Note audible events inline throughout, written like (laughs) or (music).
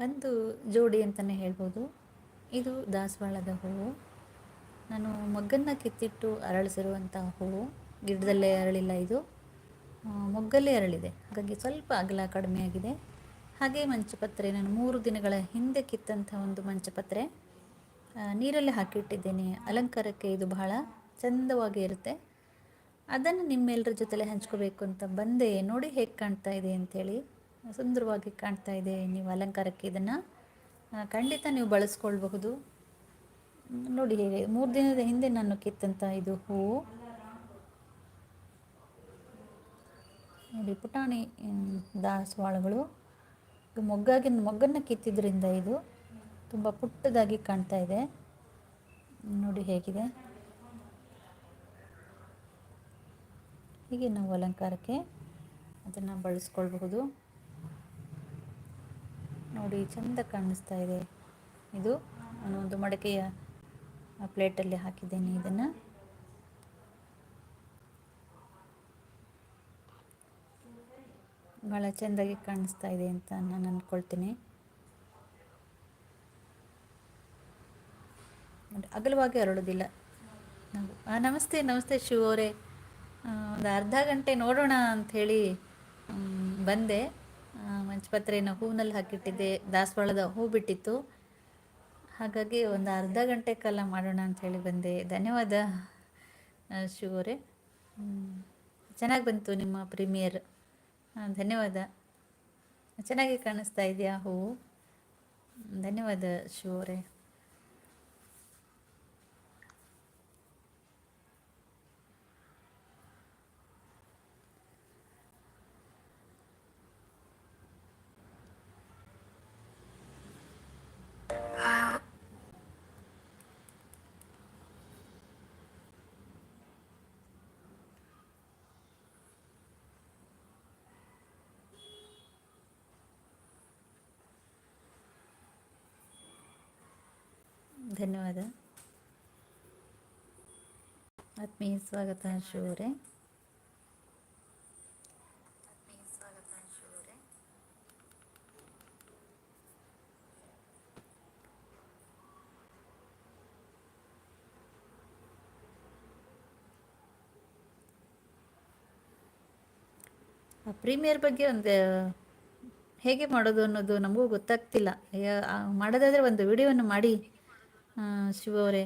ಒಂದು ಜೋಡಿ ಅಂತಲೇ ಹೇಳ್ಬೋದು. ಇದು ದಾಸವಾಳದ ಹೂವು. ನಾನು ಮೊಗ್ಗನ್ನು ಕಿತ್ತಿಟ್ಟು ಅರಳಿಸಿರುವಂಥ ಹೂವು. ಗಿಡದಲ್ಲೇ ಅರಳಿಲ್ಲ ಇದು. ಮೊಗ್ಗಲ್ಲೇ ಅರಳಿದೆ. ಹಾಗಾಗಿ ಸ್ವಲ್ಪ ಅಗಲ ಕಡಿಮೆ ಆಗಿದೆ. ಹಾಗೆ ಮಂಚಪತ್ರೆ, ನಾನು ಮೂರು ದಿನಗಳ ಹಿಂದೆ ಕಿತ್ತಂಥ ಒಂದು ಮಂಚಪತ್ರೆ. ನೀರಲ್ಲಿ ಹಾಕಿಟ್ಟಿದ್ದೇನೆ. ಅಲಂಕಾರಕ್ಕೆ ಇದು ಬಹಳ ಚಂದವಾಗಿ ಇರುತ್ತೆ. ಅದನ್ನು ನಿಮ್ಮೆಲ್ಲರ ಜೊತೆಲೆ ಹಂಚ್ಕೋಬೇಕು ಅಂತ ಬಂದೆ. ನೋಡಿ ಹೇಗೆ ಕಾಣ್ತಾ ಇದೆ ಅಂಥೇಳಿ ಸುಂದರವಾಗಿ ಕಾಣ್ತಾ ಇದೆ. ನೀವು ಅಲಂಕಾರಕ್ಕೆ ಇದನ್ನು ಖಂಡಿತ ನೀವು ಬಳಸ್ಕೊಳ್ಬಹುದು. ನೋಡಿ ಹೇಗೆ, ಮೂರು ದಿನದ ಹಿಂದೆ ನಾನು ಕಿತ್ತಂಥ ಇದು ಹೂವು ನೋಡಿ ಪುಟಾಣಿ ದಾಸವಾಳಗಳು. ಇದು ಮೊಗ್ಗಾಗಿ ಮೊಗ್ಗನ್ನು ಕಿತ್ತಿದ್ರಿಂದ ಇದು ತುಂಬ ಪುಟ್ಟದಾಗಿ ಕಾಣ್ತಾ ಇದೆ. ನೋಡಿ ಹೇಗಿದೆ. ಹೀಗೆ ನಾವು ಅಲಂಕಾರಕ್ಕೆ ಅದನ್ನು ಬಳಸ್ಕೊಳ್ಬಹುದು. ನೋಡಿ ಚಂದ ಕಾಣಿಸ್ತಾ ಇದೆ. ಇದು ಒಂದು ಮಡಕೆಯ ಪ್ಲೇಟಲ್ಲಿ ಹಾಕಿದ್ದೇನೆ ಇದನ್ನು. ಭಾಳ ಚೆಂದಾಗಿ ಕಾಣಿಸ್ತಾ ಇದೆ ಅಂತ ನಾನು ಅಂದ್ಕೊಳ್ತೀನಿ ಅಗಲವಾಗಿ ಹರಡೋದಿಲ್ಲ ನಾವು ನಮಸ್ತೆ ನಮಸ್ತೆ ಶಿವ ಅವರೇ. ಒಂದು ಅರ್ಧ ಗಂಟೆ ನೋಡೋಣ ಅಂಥೇಳಿ ಬಂದೆ. ಆ, ಮಂಚಪತ್ರೆನ ಹೂವಿನಲ್ಲಿ ಹಾಕಿಟ್ಟಿದ್ದೆ. ದಾಸವಾಳದ ಹೂ ಬಿಟ್ಟಿತ್ತು. ಹಾಗಾಗಿ ಒಂದು ಅರ್ಧ ಗಂಟೆ ಕಾಲ ಮಾಡೋಣ ಹೇಳಿ ಬಂದೆ. ಧನ್ಯವಾದ ಶಿವರೇ ಶಿವ ಚೆನ್ನಾಗಿ ಬಂತು ನಿಮ್ಮ ಪ್ರೀಮಿಯರ್. ಧನ್ಯವಾದ. ಚೆನ್ನಾಗಿ ಕಾಣಿಸ್ತಾ ಇದೆಯಾ ಹೂವು? ಧನ್ಯವಾದ ಶಿವ ಧನ್ಯವಾದ. ಆತ್ಮೀಯ ಸ್ವಾಗತ ಅವರೇ. ಪ್ರೀಮಿಯರ್ ಬಗ್ಗೆ ಒಂದು ಹೇಗೆ ಮಾಡೋದು ಅನ್ನೋದು ನಮಗೂ ಗೊತ್ತಾಗ್ತಿಲ್ಲ. ಮಾಡೋದಾದರೆ ಒಂದು ವಿಡಿಯೋವನ್ನು ಮಾಡಿ ಶಿವ ಅವರೇ.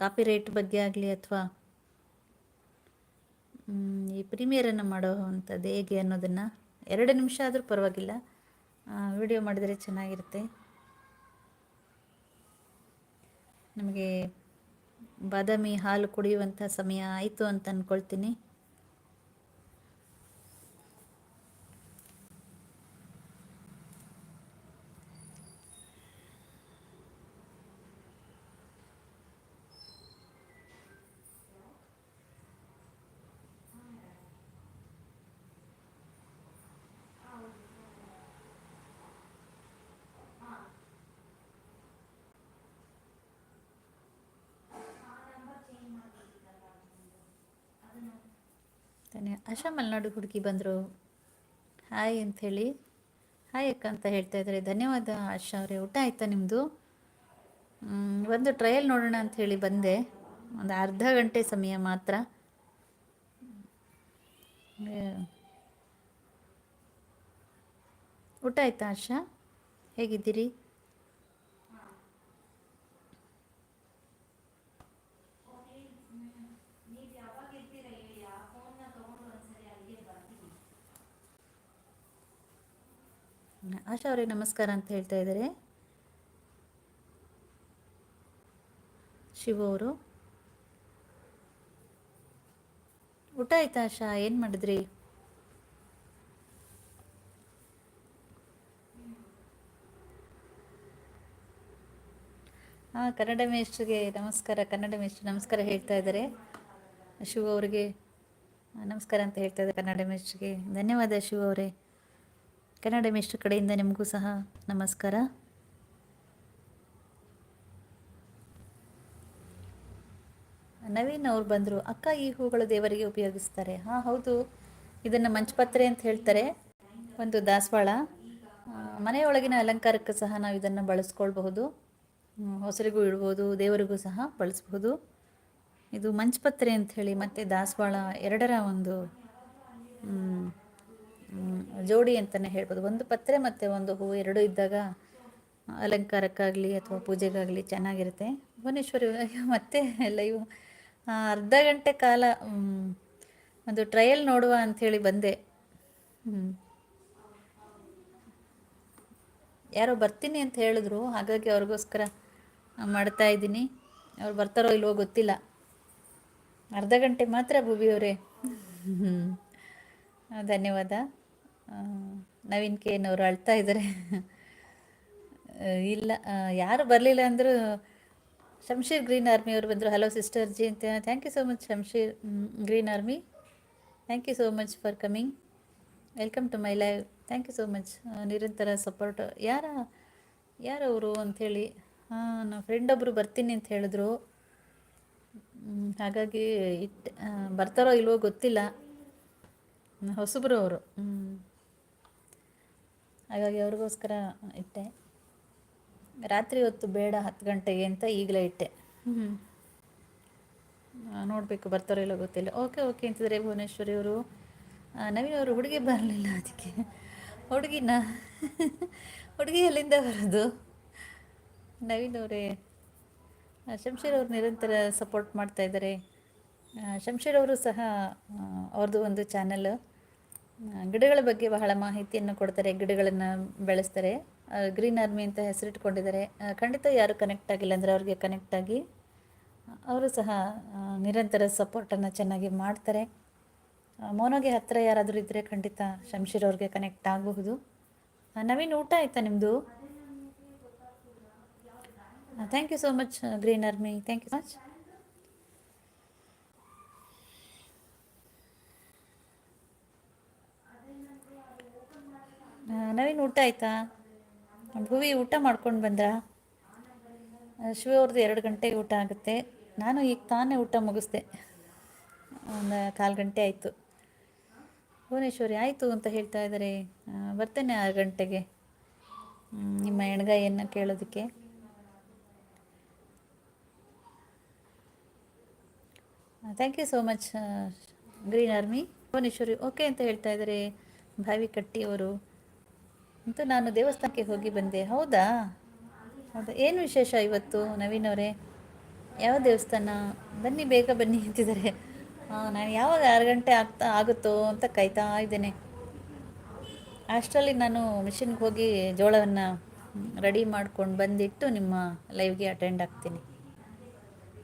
ಕಾಪಿ ರೈಟ್ ಬಗ್ಗೆ ಆಗಲಿ ಅಥವಾ ಈ ಪ್ರೀಮಿಯರನ್ನು ಮಾಡೋವಂಥದ್ದು ಹೇಗೆ ಅನ್ನೋದನ್ನು ಎರಡು ನಿಮಿಷ ಆದರೂ ಪರವಾಗಿಲ್ಲ. ವಿಡಿಯೋ ಮಾಡಿದರೆ ಚೆನ್ನಾಗಿರುತ್ತೆ. ನಮಗೆ ಬಾದಾಮಿ ಹಾಲು ಕುಡಿಯುವಂಥ ಸಮಯ ಆಯಿತು ಅಂತ ಅಂದ್ಕೊಳ್ತೀನಿ ತಾನೇ ಆಶಾ ಮಲೆನಾಡು ಹುಡುಗಿ ಬಂದರು. ಹಾಯ್ ಅಂಥೇಳಿ. ಹಾಯ್ ಅಕ್ಕ ಅಂತ ಹೇಳ್ತಾ ಇದ್ದಾರೆ. ಧನ್ಯವಾದ ಆಶಾ ಅವರೇ. ಊಟ ಆಯ್ತಾ ನಿಮ್ಮದು ಒಂದು ಟ್ರಯಲ್ ನೋಡೋಣ ಅಂತ ಹೇಳಿ ಬಂದೆ. ಒಂದು ಅರ್ಧ ಗಂಟೆ ಸಮಯ ಮಾತ್ರ. ಊಟ ಆಯ್ತಾ ಆಶಾ? ಹೇಗಿದ್ದೀರಿ? ಆಶಾ ಅವರಿಗೆ ನಮಸ್ಕಾರ ಅಂತ ಹೇಳ್ತಾ ಇದ್ದಾರೆ. ಶಿವ ಅವರು. ಊಟ ಆಯ್ತಾ ಆಶಾ? ಏನು ಮಾಡಿದ್ರಿ? ಹಾಂ ಕನ್ನಡ ಮೇಷ್ಟ್ರಿಗೆ ನಮಸ್ಕಾರ, ಕನ್ನಡ ಮೇಷ್ಟ್ರು ನಮಸ್ಕಾರ ಹೇಳ್ತಾ ಇದ್ದಾರೆ. ಶಿವ ಅವರಿಗೆ ನಮಸ್ಕಾರ ಅಂತ ಹೇಳ್ತಾ ಇದ್ದಾರೆ ಕನ್ನಡ ಮೇಷ್ಟ್ರಿಗೆ. ಧನ್ಯವಾದ ಶಿವ ಅವರೇ. ಕನ್ನಡ ಮೇಷ್ಟ್ರ ಕಡೆಯಿಂದ ನಿಮಗೂ ಸಹ ನಮಸ್ಕಾರ. ನವೀನ್ ಅವ್ರು ಬಂದರು, ಅಕ್ಕ, ಈ ಹೂಗಳು ದೇವರಿಗೆ ಉಪಯೋಗಿಸ್ತಾರೆ. ಹಾಂ, ಹೌದು. ಇದನ್ನು ಮಂಚಪತ್ರೆ ಅಂತ ಹೇಳ್ತಾರೆ, ಒಂದು ದಾಸವಾಳ. ಮನೆಯೊಳಗಿನ ಅಲಂಕಾರಕ್ಕೆ ಸಹ ನಾವು ಇದನ್ನು ಬಳಸ್ಕೊಳ್ಬಹುದು. ಹೊಸರಿಗೂ ಇಡ್ಬೋದು, ದೇವರಿಗೂ ಸಹ ಬಳಸ್ಬಹುದು. ಇದು ಮಂಚಪತ್ರೆ ಅಂತ ಹೇಳಿ ಮತ್ತು ದಾಸವಾಳ ಎರಡರ ಒಂದು ಜೋಡಿ ಅಂತಲೇ ಹೇಳ್ಬೋದು. ಒಂದು ಪತ್ರೆ ಮತ್ತು ಒಂದು ಹೂವು ಎರಡು ಇದ್ದಾಗ ಅಲಂಕಾರಕ್ಕಾಗಲಿ ಅಥವಾ ಪೂಜೆಗಾಗಲಿ ಚೆನ್ನಾಗಿರುತ್ತೆ. ಭುವನೇಶ್ವರಿ (laughs) ಮತ್ತೆ ಲೈವ್ ಅರ್ಧ ಗಂಟೆ ಕಾಲ ಒಂದು ಟ್ರಯಲ್ ನೋಡುವ ಅಂಥೇಳಿ ಬಂದೆ. ಹ್ಞೂ ಯಾರೋ ಬರ್ತೀನಿ ಅಂತ ಹೇಳಿದ್ರು. ಹಾಗಾಗಿ ಅವ್ರಿಗೋಸ್ಕರ ಮಾಡ್ತಾ ಇದ್ದೀನಿ. ಅವ್ರು ಬರ್ತಾರೋ ಇಲ್ವೋ ಗೊತ್ತಿಲ್ಲ. ಅರ್ಧ ಗಂಟೆ ಮಾತ್ರ ಭುವಿಯವರೇ. (laughs) ಧನ್ಯವಾದ. ನವೀನ್ ಕೆ ಎನ್ ಅವರು ಅಳ್ತಾ ಇದ್ದಾರೆ ಇಲ್ಲ ಯಾರು ಬರಲಿಲ್ಲ ಅಂದರೂ ಶಮ್ಶೀರ್ ಗ್ರೀನ್ ಆರ್ಮಿ ಅವರು ಬಂದರು. ಹಲೋ ಸಿಸ್ಟರ್ ಜಿ ಅಂತ. Thank you so much Shamsheer green army. Thank you so much for coming welcome to my live thank you so much ನಿರಂತರ ಸಪೋರ್ಟ್ ಯಾರ ಯಾರವರು ಅಂಥೇಳಿ ಹಾಂ ನಮ್ಮ ಫ್ರೆಂಡ್ ಒಬ್ಬರು ಬರ್ತೀನಿ ಅಂತ ಹೇಳಿದ್ರು. ಹಾಗಾಗಿ ಇಟ್ ಬರ್ತಾರೋ ಇಲ್ವೋ ಗೊತ್ತಿಲ್ಲ. ಹೊಸಬ್ರು ಅವರು. ಹಾಗಾಗಿ ಅವ್ರಿಗೋಸ್ಕರ ಇಟ್ಟೆ. ರಾತ್ರಿ ಹೊತ್ತು ಬೇಡ, ಹತ್ತು ಗಂಟೆಗೆ ಅಂತ ಈಗಲೇ ಇಟ್ಟೆ. ಹ್ಞೂ ನೋಡಬೇಕು ಬರ್ತಾರೋ ಇಲ್ಲೋ ಗೊತ್ತಿಲ್ಲ. ಓಕೆ ಓಕೆ ಅಂತಿದ್ರೆ ಭುವನೇಶ್ವರಿ ಅವರು. ನವೀನ್ ಅವರು ಹುಡುಗಿ ಬರಲಿಲ್ಲ ಅದಕ್ಕೆ. ಹುಡುಗಿನ ಹುಡುಗಿ ಎಲ್ಲಿಂದ ಬರೋದು. ನವೀನ್ ಅವರೇ ಶಂಶೀರ್ ಅವರು ನಿರಂತರ ಸಪೋರ್ಟ್ ಮಾಡ್ತಾ ಇದ್ದಾರೆ. ಶಂಶೀರ್ ಅವರು ಸಹ ಅವ್ರದ್ದು ಒಂದು ಚಾನಲ್ ಗಿಡಗಳ ಬಗ್ಗೆ ಬಹಳ ಮಾಹಿತಿಯನ್ನು ಕೊಡ್ತಾರೆ, ಗಿಡಗಳನ್ನು ಬೆಳೆಸ್ತಾರೆ. ಗ್ರೀನ್ ಆರ್ಮಿ ಅಂತ ಹೆಸರಿಟ್ಕೊಂಡಿದ್ದಾರೆ. ಖಂಡಿತ ಯಾರು ಕನೆಕ್ಟ್ ಆಗಿಲ್ಲ ಅಂದರೆ ಅವ್ರಿಗೆ ಕನೆಕ್ಟ್ ಆಗಿ ಅವರು ಸಹ ನಿರಂತರ ಸಪೋರ್ಟನ್ನು ಚೆನ್ನಾಗಿ ಮಾಡ್ತಾರೆ. ಮೋನೋಗೆ ಹತ್ತಿರ ಯಾರಾದರೂ ಇದ್ದರೆ ಖಂಡಿತ ಶಂಶೀರ್ ಅವ್ರಿಗೆ ಕನೆಕ್ಟ್ ಆಗಬಹುದು. ನವೀನ್ ಊಟ ಆಯಿತಾ ನಿಮ್ಮದು thank you so much green army thank you much Naveen, ಊಟ ಆಯ್ತಾ? ಭುವಿ ಊಟ ಮಾಡ್ಕೊಂಡು ಬಂದ್ರಾ? ಶಿವ ಅವ್ರದ್ದು ಎರಡು ಗಂಟೆಗೆ ಊಟ ಆಗುತ್ತೆ. ನಾನು ಈಗ ತಾನೇ ಊಟ ಮುಗಿಸ್ದೆ. ಒಂದು ಕಾಲು ಗಂಟೆ ಆಯಿತು. ಭುವನೇಶ್ವರಿ, ಆಯಿತು ಅಂತ ಹೇಳ್ತಾ ಇದ್ದಾರೆ ಬರ್ತೇನೆ ಆರು ಗಂಟೆಗೆ. ನಿಮ್ಮ ಏನು ಕೇಳೋದಕ್ಕೆ. Thank you so much green army Bhuvaneshwari okay ಅಂತ ಹೇಳ್ತಾ ಇದ್ದಾರೆ ಭಾವಿ ಕಟ್ಟಿ ಅವರು. ಅಂತೂ ನಾನು ದೇವಸ್ಥಾನಕ್ಕೆ ಹೋಗಿ ಬಂದೆ. ಹೌದಾ? ಹೌದಾ? ಏನು ವಿಶೇಷ ಇವತ್ತು ನವೀನ್ ಅವರೇ ಯಾವ ದೇವಸ್ಥಾನ? ಬನ್ನಿ ಬೇಗ ಬನ್ನಿ ಅಂತಿದ್ದಾರೆ. ಹಾಂ ನಾನು ಯಾವಾಗ ಆರು ಗಂಟೆ ಆಗ್ತಾ ಆಗುತ್ತೋ ಅಂತ ಕಾಯ್ತಾ ಇದ್ದೇನೆ. ಅಷ್ಟರಲ್ಲಿ ನಾನು ಮಿಷಿನ್ಗೆ ಹೋಗಿ ಜೋಳವನ್ನು ರೆಡಿ ಮಾಡ್ಕೊಂಡು ಬಂದಿಟ್ಟು ನಿಮ್ಮ ಲೈವ್ಗೆ ಅಟೆಂಡ್ ಆಗ್ತೀನಿ.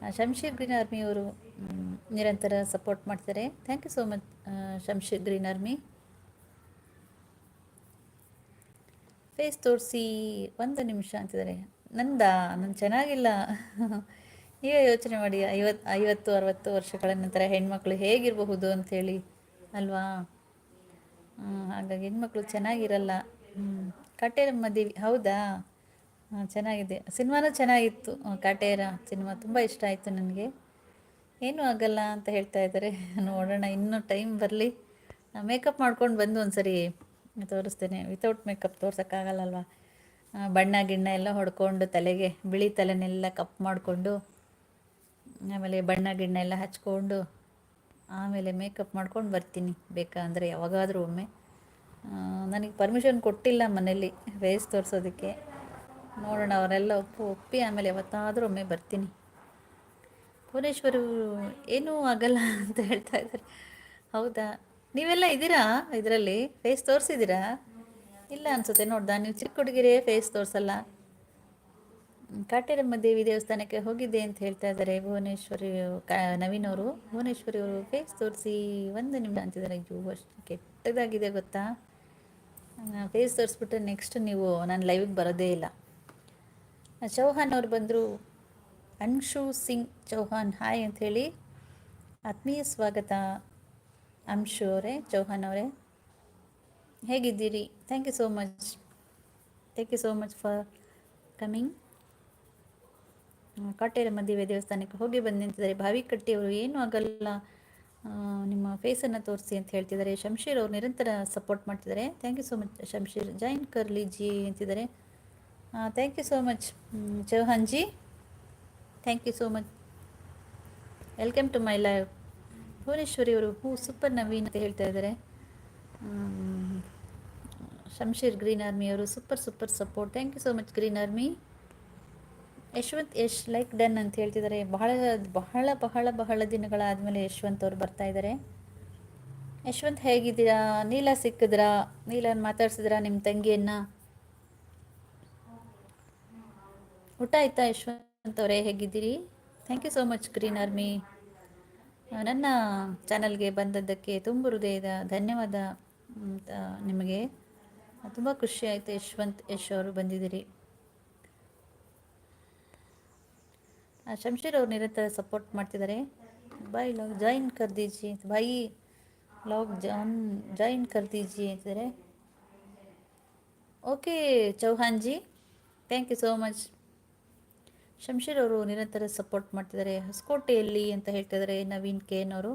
ಆ, ಶಂಶೀರ್ ಗ್ರೀನ್ ಆರ್ಮಿಯವರು ನಿರಂತರ ಸಪೋರ್ಟ್ ಮಾಡ್ತಾರೆ. Thank you so much Shamsheer green army. Face ತೋರಿಸಿ ಒಂದು ನಿಮಿಷ ಅಂತಿದ್ದಾರೆ. ನಂದ? ನಾನು ಚೆನ್ನಾಗಿಲ್ಲ. ನೀವೇ ಯೋಚನೆ ಮಾಡಿ. ಐವತ್ತು ಐವತ್ತು, ಅರವತ್ತು ವರ್ಷಗಳ ನಂತರ ಹೆಣ್ಮಕ್ಳು ಹೇಗಿರಬಹುದು ಅಂಥೇಳಿ. ಅಲ್ವಾ? ಹಾಗಾಗಿ ಹೆಣ್ಮಕ್ಳು ಚೆನ್ನಾಗಿರಲ್ಲ. ಹ್ಮ್. ಕಾಟೇರಮ್ಮ ದೇವಿ ಹೌದಾ? ಚೆನ್ನಾಗಿದೆ. ಸಿನಿಮಾನೂ ಚೆನ್ನಾಗಿತ್ತು. ಕಾಟೇರ ಸಿನಿಮಾ ತುಂಬ ಇಷ್ಟ ಆಯಿತು ನನಗೆ. ಏನೂ ಆಗಲ್ಲ ಅಂತ ಹೇಳ್ತಾ ಇದ್ದಾರೆ. ನೋಡೋಣ, ಇನ್ನೂ ಟೈಮ್ ಬರಲಿ. ಮೇಕಪ್ ಮಾಡ್ಕೊಂಡು ಬಂದು ಒಂದ್ಸರಿ ತೋರಿಸ್ತೇನೆ. ವಿತೌಟ್ ಮೇಕಪ್ ತೋರ್ಸೋಕ್ಕಾಗಲ್ಲಲ್ವ? ಬಣ್ಣ ಗಿಣ್ಣ ಎಲ್ಲ ಹೊಡ್ಕೊಂಡು ತಲೆಗೆ ಬಿಳಿ ತಲೆನೆಲ್ಲ ಕಪ್ ಮಾಡಿಕೊಂಡು, ಆಮೇಲೆ ಬಣ್ಣ ಗಿಣ್ಣ ಎಲ್ಲ ಹಚ್ಕೊಂಡು, ಆಮೇಲೆ ಮೇಕಪ್ ಮಾಡ್ಕೊಂಡು ಬರ್ತೀನಿ. ಬೇಕಾ ಅಂದರೆ ಯಾವಾಗಾದರೂ ಒಮ್ಮೆ. ನನಗೆ ಪರ್ಮಿಷನ್ ಕೊಟ್ಟಿಲ್ಲ ಮನೇಲಿ ವೇಸ್ ತೋರಿಸೋದಕ್ಕೆ. ನೋಡೋಣ, ಅವರೆಲ್ಲ ಒಪ್ಪು, ಒಪ್ಪಿ ಆಮೇಲೆ ಯಾವತ್ತಾದರೂ ಒಮ್ಮೆ ಬರ್ತೀನಿ. ಭುವನೇಶ್ವರು ಏನೂ ಆಗಲ್ಲ ಅಂತ ಹೇಳ್ತಾ ಇದ್ದಾರೆ. ಹೌದಾ? ನೀವೆಲ್ಲ ಇದ್ದೀರಾ? ಇದರಲ್ಲಿ ಫೇಸ್ ತೋರಿಸಿದ್ದೀರಾ? ಇಲ್ಲ ಅನಿಸುತ್ತೆ, ನೋಡ್ದಾ? ನೀವು ಚಿಕ್ಕ ಹುಡುಗಿರೇ ಫೇಸ್ ತೋರಿಸಲ್ಲ ಕಾಟೇರಮ್ಮ ದೇವಿ ದೇವಸ್ಥಾನಕ್ಕೆ ಹೋಗಿದ್ದೆ ಅಂತ ಹೇಳ್ತಾ ಇದ್ದಾರೆ ಭುವನೇಶ್ವರಿ ನವೀನ್ ಅವರು ಭುವನೇಶ್ವರಿ ಅವರು ಫೇಸ್ ತೋರಿಸಿ ಒಂದು ನಿಮಿಷ ಅಂತಿದ್ದಾರೆ. ಅಯ್ಯೋ, ಅಷ್ಟು ಕೆಟ್ಟದಾಗಿದೆ ಗೊತ್ತಾ? ಫೇಸ್ ತೋರಿಸ್ಬಿಟ್ರೆ ನೆಕ್ಸ್ಟ್ ನೀವು ನಾನು ಲೈವಿಗೆ ಬರೋದೇ ಇಲ್ಲ. ಚೌಹಾನ್ ಅವ್ರು ಬಂದರು. ಅನ್ಶು ಸಿಂಗ್ ಚೌಹಾನ್ ಹಾಯ್ ಅಂಥೇಳಿ ಆತ್ಮೀಯ ಸ್ವಾಗತ. ಅಂಶು ಅವರೇ ಚೌಹಾನ್ ಅವರೇ. ಹೇಗಿದ್ದೀರಿ? Thank you so much thank you so much for coming Kaatera ಮದುವೆ ದೇವಸ್ಥಾನಕ್ಕೆ ಹೋಗಿ ಬಂದು ನಿಂತಿದ್ದಾರೆ. ಭಾವಿ ಕಟ್ಟಿಯವರು ಏನೂ ಆಗಲ್ಲ. ನಿಮ್ಮ ಫೇಸನ್ನು ತೋರಿಸಿ ಅಂತ ಹೇಳ್ತಿದ್ದಾರೆ. ಶಂಶೀರ್ ಅವರು ನಿರಂತರ ಸಪೋರ್ಟ್ ಮಾಡ್ತಿದ್ದಾರೆ. Thank you so much Shamsheer Jain curly ji ಅಂತಿದ್ದಾರೆ. Thank you so much Chauhan ji thank you so much welcome to my live Bhuvaneshwari ಅವರು, ಹೂ, ಸೂಪರ್ ನವೀನ್ ಅಂತ ಹೇಳ್ತಾ ಇದ್ದಾರೆ. ಶಮ್ಶೀರ್ ಗ್ರೀನ್ ಆರ್ಮಿ ಅವರು, super super support. Thank you so much green army. Yashwant, Yash like done ಅಂತ ಹೇಳ್ತಿದ್ದಾರೆ. ಬಹಳ ಬಹಳ ಬಹಳ ಬಹಳ ದಿನಗಳಾದಮೇಲೆ ಯಶವಂತ್ ಅವರು ಬರ್ತಾ ಇದ್ದಾರೆ. ಯಶವಂತ್ ಹೇಗಿದ್ದೀರಾ? ನೀಲ ಸಿಕ್ಕಿದ್ರಾ? ನೀಲನ್ ಮಾತಾಡ್ಸಿದ್ರಾ ನಿಮ್ಮ ತಂಗಿಯನ್ನ? ಊಟ ಆಯ್ತಾ ಯಶವಂತ್ ಅವರೇ? ಹೇಗಿದ್ದೀರಿ? Thank you so much green army. ನನ್ನ ಚಾನಲ್ಗೆ ಬಂದದ್ದಕ್ಕೆ ತುಂಬ ಹೃದಯದ ಧನ್ಯವಾದ ನಿಮಗೆ. ತುಂಬ ಖುಷಿ ಆಯಿತು ಯಶ್ವಂತ್ ಯಶ್ ಅವರು ಬಂದಿದ್ದೀರಿ. ಆ, ಅವರು ನಿರಂತರ ಸಪೋರ್ಟ್ ಮಾಡ್ತಿದ್ದಾರೆ. ಬಾಯ್ ಲಾಗ್ ಜಾಯಿನ್ ಕರ್ದೀಜಿ ಬಾಯಿ ಲಾಗ್ ಜಾನ್ ಜಾಯಿನ್ ಕರ್ದೀಜಿ ಅಂತಿದ್ದಾರೆ. Okay Chauhan ji thank you so much Shamsheer ಅವರು ನಿರಂತರ ಸಪೋರ್ಟ್ ಮಾಡ್ತಿದ್ದಾರೆ. ಹೊಸಕೋಟೆಯಲ್ಲಿ ಅಂತ ಹೇಳ್ತಿದ್ದಾರೆ ನವೀನ್ ಕೆ ಎನ್ ಅವರು.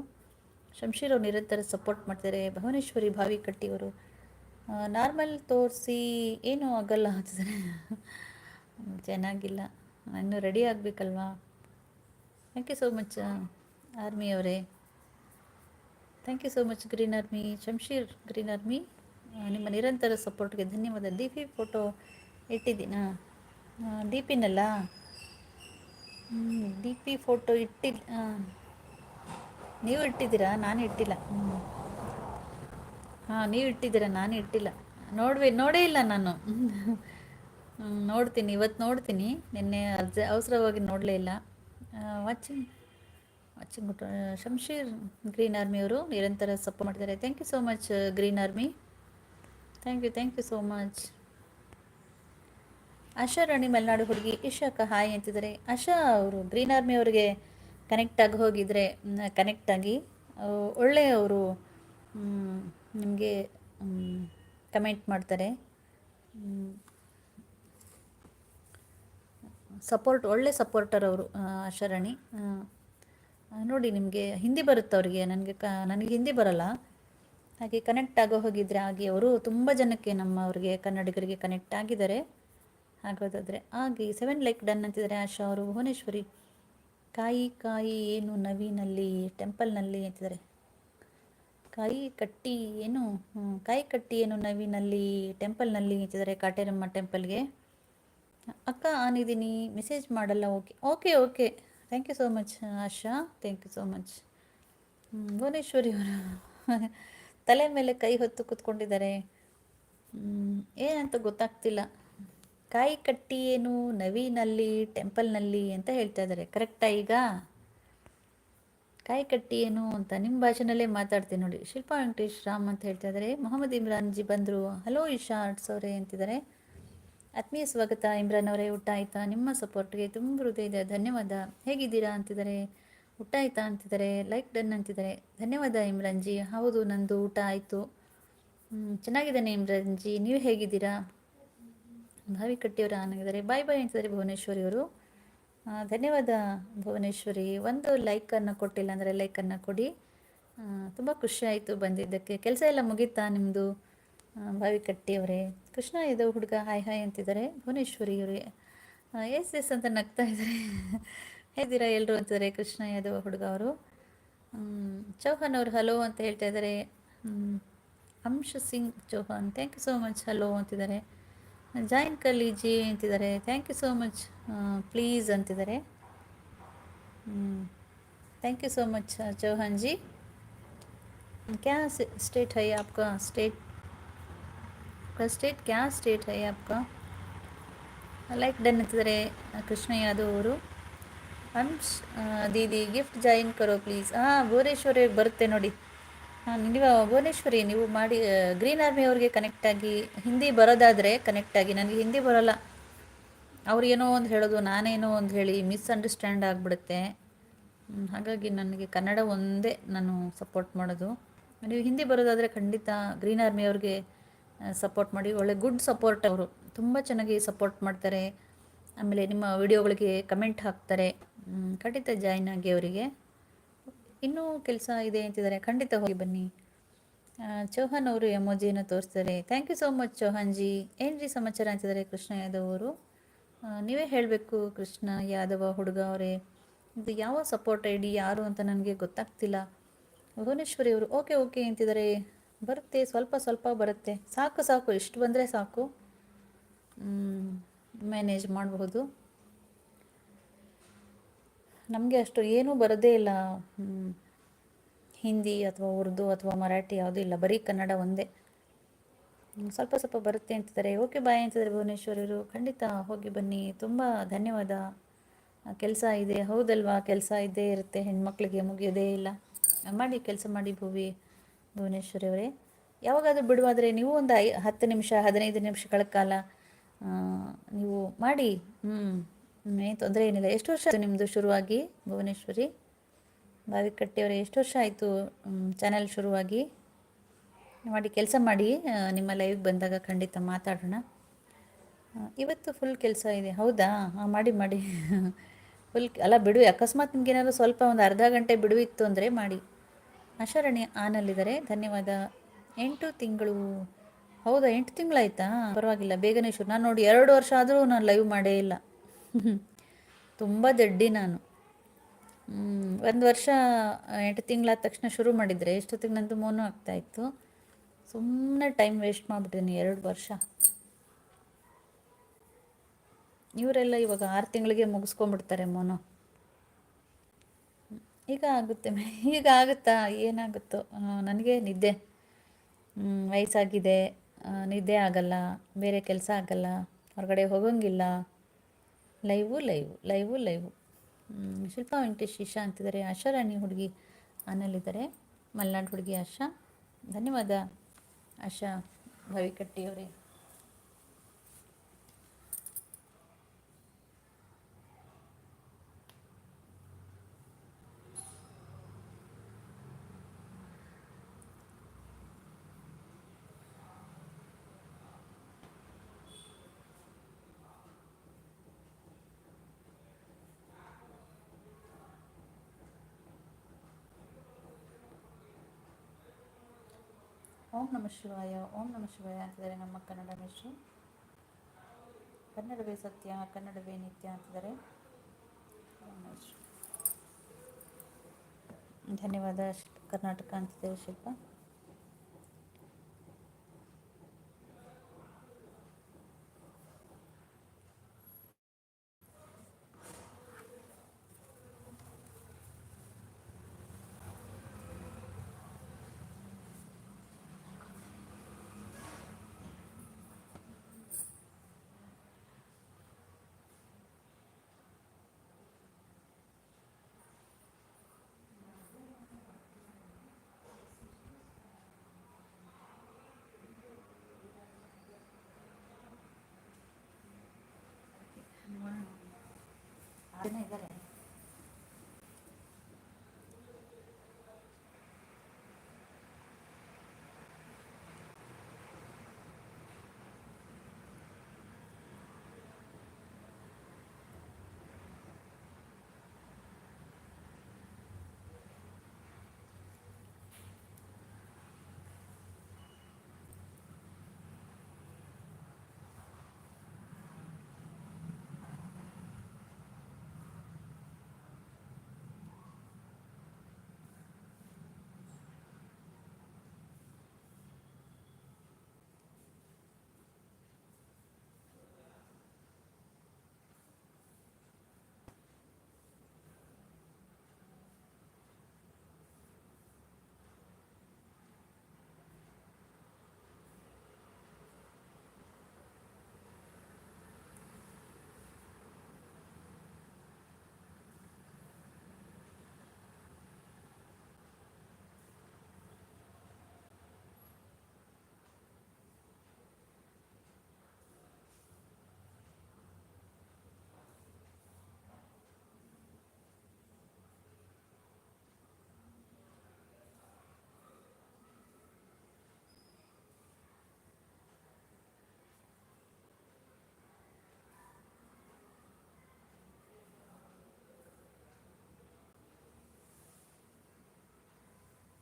ಶಂಶೀರ್ ಅವರು ನಿರಂತರ ಸಪೋರ್ಟ್ ಮಾಡ್ತಿದ್ದಾರೆ. ಭುವನೇಶ್ವರಿ ಭಾವಿಕಟ್ಟಿ ಅವರು. ನಾರ್ಮಲ್ ತೋರಿಸಿ ಏನೂ ಆಗಲ್ಲ ಅಂತಿದ್ದಾರೆ. ಚೆನ್ನಾಗಿಲ್ಲ. ಇನ್ನೂ ready ಆಗಬೇಕಲ್ವಾ? Thank you so much army ಅವರೇ. Thank you so much green army Shamsheer green army ನಿಮ್ಮ ನಿರಂತರ ಸಪೋರ್ಟ್ಗೆ ಧನ್ಯವಾದ. ಡಿ ಪಿ ಫೋಟೋ ಇಟ್ಟಿದ್ದೀನಾ? ಡಿ ಡಿ ಪಿ ಫೋಟೋ ಇಟ್ಟಿಲ್ಲ ನೀವು ಇಟ್ಟಿದ್ದೀರಾ? ನಾನು ಇಟ್ಟಿಲ್ಲ. ಹಾಂ, ನೀವು ಇಟ್ಟಿದ್ದೀರಾ? ನಾನು ಇಟ್ಟಿಲ್ಲ. ನೋಡ್ಬೇ ನೋಡೇ ಇಲ್ಲ ನಾನು. ನೋಡ್ತೀನಿ ಇವತ್ತು ನೋಡ್ತೀನಿ. ನಿನ್ನೆ ಅರ್ಜ, ಅವಸರವಾಗಿ ನೋಡಲೇ ಇಲ್ಲ. ವಾಚಿಂಗ್ ವಾಚಿಂಗ್ ಶಮ್ಶೀರ್ ಗ್ರೀನ್ ಆರ್ಮಿಯವರು ನಿರಂತರ ಸಪೋರ್ಟ್ ಮಾಡ್ತಾರೆ thank you so much green army. Thank you thank you so much Asha Rani Malenadu ಹುಡುಗಿ ಇಶಾಕ, ಹಾಯ್ ಅಂತಿದ್ದಾರೆ. ಆಶಾ ಅವರು ಗ್ರೀನ್ ಆರ್ಮಿ ಅವರಿಗೆ ಕನೆಕ್ಟ್ ಆಗಿ ಹೋಗಿದ್ರೆ ಕನೆಕ್ಟ್ ಆಗಿ ಒಳ್ಳೆಯ ಅವರು ನಿಮಗೆ ಕಮೆಂಟ್ ಮಾಡ್ತಾರೆ. ಸಪೋರ್ಟ್ ಒಳ್ಳೆ ಸಪೋರ್ಟರ್ ಅವರು ಆಶಾರಾಣಿ ನೋಡಿ ನಿಮಗೆ ಹಿಂದಿ ಬರುತ್ತೆ ಅವರಿಗೆ, ನನಗೆ ಕ, ನನಗೆ ಹಿಂದಿ ಬರಲ್ಲ. ಹಾಗೆ ಕನೆಕ್ಟ್ ಆಗೋ ಹೋಗಿದ್ರೆ, ಹಾಗೆ ಅವರು ತುಂಬ ಜನಕ್ಕೆ ನಮ್ಮ ಅವರಿಗೆ ಕನ್ನಡಿಗರಿಗೆ ಕನೆಕ್ಟ್ ಆಗಿದ್ದಾರೆ. ಆಗೋದಾದರೆ. ಹಾಗೆ ಸೆವೆನ್ ಲೈಕ್ ಡನ್ ಅಂತಿದ್ದಾರೆ ಆಶಾ ಅವರು. ಭುವನೇಶ್ವರಿ. ಕಾಯಿ ಕಾಯಿ ಏನು ನವಿನಲ್ಲಿ, ಟೆಂಪಲ್ನಲ್ಲಿ ಅಂತಿದ್ದಾರೆ. ಕಾಯಿ ಕಟ್ಟಿ ಏನು ಕಾಯಿ ಕಟ್ಟಿ ಏನು ನವಿನಲ್ಲಿ, ಟೆಂಪಲ್ನಲ್ಲಿ ಅಂತಿದ್ದಾರೆ ಕಾಟೇರಮ್ಮ ಟೆಂಪಲ್ಗೆ. ಅಕ್ಕ ಆನಿದ್ದೀನಿ, ಮೆಸೇಜ್ ಮಾಡಲ್ಲ, okay okay okay. Thank you so much Asha. Thank you so much Bhuvaneshwari ಅವರು ತಲೆ ಮೇಲೆ ಕೈ ಹೊತ್ತು ಕೂತ್ಕೊಂಡಿದ್ದಾರೆ. ಏನಂತ ಗೊತ್ತಾಗ್ತಿಲ್ಲ. ಕಾಯಿ ಕಟ್ಟಿ ಏನು ನವಿನಲ್ಲಿ, ಟೆಂಪಲ್ನಲ್ಲಿ ಅಂತ ಹೇಳ್ತಾ ಇದ್ದಾರೆ ಕರೆಕ್ಟಾ ಈಗ? ಕಾಯಿ ಕಟ್ಟಿ ಏನು ಅಂತ ನಿಮ್ಮ ಭಾಷೆನಲ್ಲೇ ಮಾತಾಡ್ತೀನಿ ನೋಡಿ. ಶಿಲ್ಪಾ ವೆಂಕಟೇಶ್ ರಾಮ್ ಅಂತ ಹೇಳ್ತಾ ಇದ್ದಾರೆ ಮೊಹಮ್ಮದ್ ಇಮ್ರಾನ್ ಜಿ ಬಂದರು. ಹಲೋ ಇಶಾ ಆರ್ಟ್ಸ್ ಅವರೇ ಅಂತಿದ್ದಾರೆ. ಆತ್ಮೀಯ ಸ್ವಾಗತ. ಇಮ್ರಾನ್ ಅವರೇ, ಊಟ ಆಯ್ತಾ? ನಿಮ್ಮ ಸಪೋರ್ಟ್ಗೆ ತುಂಬ ಹೃದಯದ ಧನ್ಯವಾದ. ಹೇಗಿದ್ದೀರಾ ಅಂತಿದ್ದಾರೆ? ಊಟ ಆಯ್ತಾ ಅಂತಿದ್ದಾರೆ? ಲೈಕ್ ಡನ್ ಅಂತಿದ್ದಾರೆ. ಧನ್ಯವಾದ ಇಮ್ರಾನ್ ಜಿ ಹೌದು, ನಂದು ಊಟ ಆಯಿತು. ಚೆನ್ನಾಗಿದ್ದಾನೆ ಇಮ್ರಾನ್ ಜಿ ನೀವು ಹೇಗಿದ್ದೀರಾ? ಭಾವಿ ಕಟ್ಟಿಯವರು ಆನಾಗಿದ್ದಾರೆ ಬಾಯ್ ಬಾಯ್ ಅಂತಿದ್ದಾರೆ ಭುವನೇಶ್ವರಿ ಅವರು ಧನ್ಯವಾದ ಭುವನೇಶ್ವರಿ. ಒಂದು ಲೈಕನ್ನು ಕೊಟ್ಟಿಲ್ಲ ಅಂದರೆ ಲೈಕನ್ನು ಕೊಡಿ. ತುಂಬ ಖುಷಿಯಾಯಿತು ಬಂದಿದ್ದಕ್ಕೆ. ಕೆಲಸ ಎಲ್ಲ ಮುಗೀತಾ ನಿಮ್ಮದು ಭಾವಿ ಕಟ್ಟಿಯವರೇ. ಕೃಷ್ಣ ಇದು ಹುಡುಗ ಹಾಯ್ ಹಾಯ್ ಅಂತಿದ್ದಾರೆ. ಭುವನೇಶ್ವರಿ ಅವರೇ ಎಸ್ ಎಸ್ ಅಂತ ನಗ್ತಾ ಇದ್ದಾರೆ. (laughs) ಹೇಗಿದ್ದೀರಾ ಎಲ್ಲರೂ ಅಂತಿದ್ದಾರೆ ಕೃಷ್ಣ ಯಾದವ್ ಹುಡುಗ ಅವರು? ಚೌಹಾನ್ ಅವರು ಹಲೋ ಅಂತ ಹೇಳ್ತಾ ಇದ್ದಾರೆ. Ansh Singh Chauhan thank you so much hello ಅಂತಿದ್ದಾರೆ. ಜಾಯಿನ್ ಕಲೀಜಿ ಅಂತಿದ್ದಾರೆ. Thank you so much please ಅಂತಿದ್ದಾರೆ. Thank you so much Chauhan ji ಕ್ಯಾ ಸ್ಟೇಟ್ ಹೈ ಆಪ್ಕಾ ಸ್ಟೇಟ್ ಸ್ಟೇಟ್ ಕ್ಯಾ ಸ್ಟೇಟ್ ಹೈ ಆಪ್ಕ ಲೈಕ್ ಡನ್ ಅಂತಿದ್ದಾರೆ ಕೃಷ್ಣ ಯಾದವ್ ಅವರು ಅಂಶ್ ದೀದಿ ಗಿಫ್ಟ್ ಜಾಯಿನ್ ಕರೋ ಪ್ಲೀಸ್ ಹಾಂ ಭುವನೇಶ್ವರಿಗೆ ಬರುತ್ತೆ ನೋಡಿ ನೀವು ಭುವನೇಶ್ವರಿ, ನೀವು ಮಾಡಿ ಗ್ರೀನ್ ಆರ್ಮಿ ಅವ್ರಿಗೆ ಕನೆಕ್ಟ್ ಆಗಿ, ಹಿಂದಿ ಬರೋದಾದರೆ ಕನೆಕ್ಟ್ ಆಗಿ, ನನಗೆ ಹಿಂದಿ ಬರೋಲ್ಲ. ಅವ್ರು ಏನೋ ಒಂದು ಹೇಳೋದು, ನಾನೇನೋ ಒಂದು ಹೇಳಿ ಮಿಸ್ಅಂಡರ್ಸ್ಟ್ಯಾಂಡ್ ಆಗಿಬಿಡುತ್ತೆ. ಹಾಗಾಗಿ ನನಗೆ ಕನ್ನಡ ಒಂದೇ ನಾನು ಸಪೋರ್ಟ್ ಮಾಡೋದು. ನೀವು ಹಿಂದಿ ಬರೋದಾದರೆ ಖಂಡಿತ ಗ್ರೀನ್ ಆರ್ಮಿ ಅವ್ರಿಗೆ ಸಪೋರ್ಟ್ ಮಾಡಿ, ಒಳ್ಳೆ ಗುಡ್ ಸಪೋರ್ಟ್ ಅವರು. ತುಂಬ ಚೆನ್ನಾಗಿ ಸಪೋರ್ಟ್ ಮಾಡ್ತಾರೆ. ಆಮೇಲೆ ನಿಮ್ಮ ವಿಡಿಯೋಗಳಿಗೆ ಕಮೆಂಟ್ ಹಾಕ್ತಾರೆ. ಖಂಡಿತ ಜಾಯ್ನ್ ಆಗಿ ಅವರಿಗೆ. ಇನ್ನೂ ಕೆಲಸ ಇದೆ ಅಂತಿದ್ದಾರೆ. ಖಂಡಿತ ಹೋಗಿ ಬನ್ನಿ. ಚೌಹಾನ್ ಅವರು ಎಮೋಜಿಯನ್ನು ತೋರಿಸ್ತಾರೆ. Thank you so much Chauhan ji. ಏನು ರೀ ಸಮಾಚಾರ ಅಂತಿದ್ದಾರೆ ಕೃಷ್ಣ ಯಾದವ್ ಅವರು? ನೀವೇ ಹೇಳಬೇಕು ಕೃಷ್ಣ ಯಾದವ ಹುಡುಗ ಅವರೇ. ಇದು ಯಾವ ಸಪೋರ್ಟ್ ಐ ಡಿ ಯಾರು ಅಂತ ನನಗೆ ಗೊತ್ತಾಗ್ತಿಲ್ಲ. ಭುವನೇಶ್ವರಿ ಅವರು ಓಕೆ ಓಕೆ ಅಂತಿದ್ದಾರೆ. ಬರುತ್ತೆ, ಸ್ವಲ್ಪ ಸ್ವಲ್ಪ ಬರುತ್ತೆ. ಸಾಕು ಸಾಕು, ಇಷ್ಟು ಬಂದರೆ ಸಾಕು. ಮ್ಯಾನೇಜ್ ಮಾಡಬಹುದು. ನಮಗೆ ಅಷ್ಟು ಏನೂ ಬರೋದೇ ಇಲ್ಲ. ಹಿಂದಿ ಅಥವಾ ಉರ್ದು ಅಥವಾ ಮರಾಠಿ ಯಾವುದೂ ಇಲ್ಲ. ಬರೀ ಕನ್ನಡ ಒಂದೇ. ಸ್ವಲ್ಪ ಸ್ವಲ್ಪ ಬರುತ್ತೆ ಅಂತಿದ್ದಾರೆ. ಓಕೆ, ಬಾಯ್ ಅಂತಿದ್ದಾರೆ ಭುವನೇಶ್ವರರು. ಖಂಡಿತ ಹೋಗಿ ಬನ್ನಿ. ತುಂಬ ಧನ್ಯವಾದ. ಕೆಲಸ ಇದೆ. ಹೌದಲ್ವಾ? ಕೆಲಸ ಇದ್ದೇ ಇರುತ್ತೆ. ಹೆಣ್ಮಕ್ಳಿಗೆ ಮುಗಿಯೋದೇ ಇಲ್ಲ. ಮಾಡಿ, ಕೆಲಸ ಮಾಡಿ ಭುವಿ ಭುವನೇಶ್ವರಿ ಅವರೇ ಯಾವಾಗಾದರೂ ಬಿಡುವಾದರೆ ನೀವು ಒಂದು ಐ, ಹತ್ತು ನಿಮಿಷ, ಹದಿನೈದು ನಿಮಿಷಗಳ ಕಾಲ ನೀವು ಮಾಡಿ. ಹ್ಞೂ ತೊಂದರೆ ಏನಿಲ್ಲ. ಎಷ್ಟು ವರ್ಷ ಆಯಿತು ನಿಮ್ಮದು ಶುರುವಾಗಿ ಭುವನೇಶ್ವರಿ? ಬಾವಿಕಟ್ಟೆಯವರು ಎಷ್ಟು ವರ್ಷ ಆಯಿತು ಚಾನೆಲ್ ಶುರುವಾಗಿ? ಮಾಡಿ, ಕೆಲಸ ಮಾಡಿ ನಿಮ್ಮ ಲೈವ್ಗೆ ಬಂದಾಗ ಖಂಡಿತ ಮಾತಾಡೋಣ. ಇವತ್ತು ಫುಲ್ ಕೆಲಸ ಇದೆ. ಹೌದಾ? ಹಾಂ ಮಾಡಿ ಮಾಡಿ. (laughs) ಫುಲ್ ಅಲ್ಲ ಬಿಡು ಅಕಸ್ಮಾತ್ ನಿಮ್ಗೇನಾದ್ರು ಸ್ವಲ್ಪ ಒಂದು ಅರ್ಧ ಗಂಟೆ ಬಿಡುವಿತ್ತು ಅಂದರೆ ಮಾಡಿ. ಆಶಾರಣಿ ಆನಲ್ಲಿದ್ದಾರೆ. ಧನ್ಯವಾದ. ಎಂಟು ತಿಂಗಳು. ಹೌದಾ? ಎಂಟು ತಿಂಗಳಾಯ್ತಾ? ಪರವಾಗಿಲ್ಲ. ಬೇಗನೆ ಶುರು. ನಾನು ನೋಡಿ ಎರಡು ವರ್ಷ ಆದರೂ ನಾನು ಲೈವ್ ಮಾಡೇ ಇಲ್ಲ. (laughs) ತುಂಬ ದಡ್ಡಿ ನಾನು. ಒಂದು ವರ್ಷ, ಎಂಟು ತಿಂಗಳಾದ ತಕ್ಷಣ ಶುರು ಮಾಡಿದರೆ ಎಷ್ಟೊತ್ತಿಗೆ ನಂದು ಮೋನು ಆಗ್ತಾಯಿತ್ತು ಸುಮ್ಮನೆ ಟೈಮ್ ವೇಸ್ಟ್ ಮಾಡಿಬಿಟ್ಟಿದ್ದೀನಿ ಎರಡು ವರ್ಷ. ಇವರೆಲ್ಲ ಇವಾಗ ಆರು ತಿಂಗಳಿಗೆ ಮುಗಿಸ್ಕೊಂಡ್ಬಿಡ್ತಾರೆ ಮೋನು. ಈಗ ಆಗುತ್ತೆ, ಈಗ ಆಗುತ್ತಾ, ಏನಾಗುತ್ತೋ ನನಗೆ ನಿದ್ದೆ. ವಯಸ್ಸಾಗಿದೆ ನಿದ್ದೆ ಆಗಲ್ಲ, ಬೇರೆ ಕೆಲಸ ಆಗಲ್ಲ, ಹೊರಗಡೆ ಹೋಗೋಂಗಿಲ್ಲ. Live live live live. Shilpa Venkatesh, ಶಿಶಾ ಅಂತಿದ್ದಾರೆ. ಆಶಾ ರಾಣಿ ಹುಡುಗಿ ಆನಲ್ಲಿದ್ದಾರೆ. ಮಲೆನಾಡು ಹುಡುಗಿ ಆಶಾ. ಧನ್ಯವಾದ ಆಶಾ ಭವಿಕಟ್ಟಿಯವರೇ ಓಂ ನಮ ಶಿವಾಯ. ಓಂ ನಮ ಶಿವಾಯ ಅಂತಿದ್ದಾರೆ ನಮ್ಮ ಕನ್ನಡ ಮಿಶ್ರು ಕನ್ನಡವೇ ಸತ್ಯ, ಕನ್ನಡವೇ ನಿತ್ಯ ಅಂತಿದ್ದಾರೆ. ಧನ್ಯವಾದ. ಕರ್ನಾಟಕ ಅಂತಿದ್ದಾರೆ ಶಿಲ್ಪ. ಜನ ಇದ್ದಾರೆ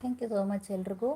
ಥ್ಯಾಂಕ್ ಯು ಸೋ ಮಚ್ ಎಲ್ರಿಗೂ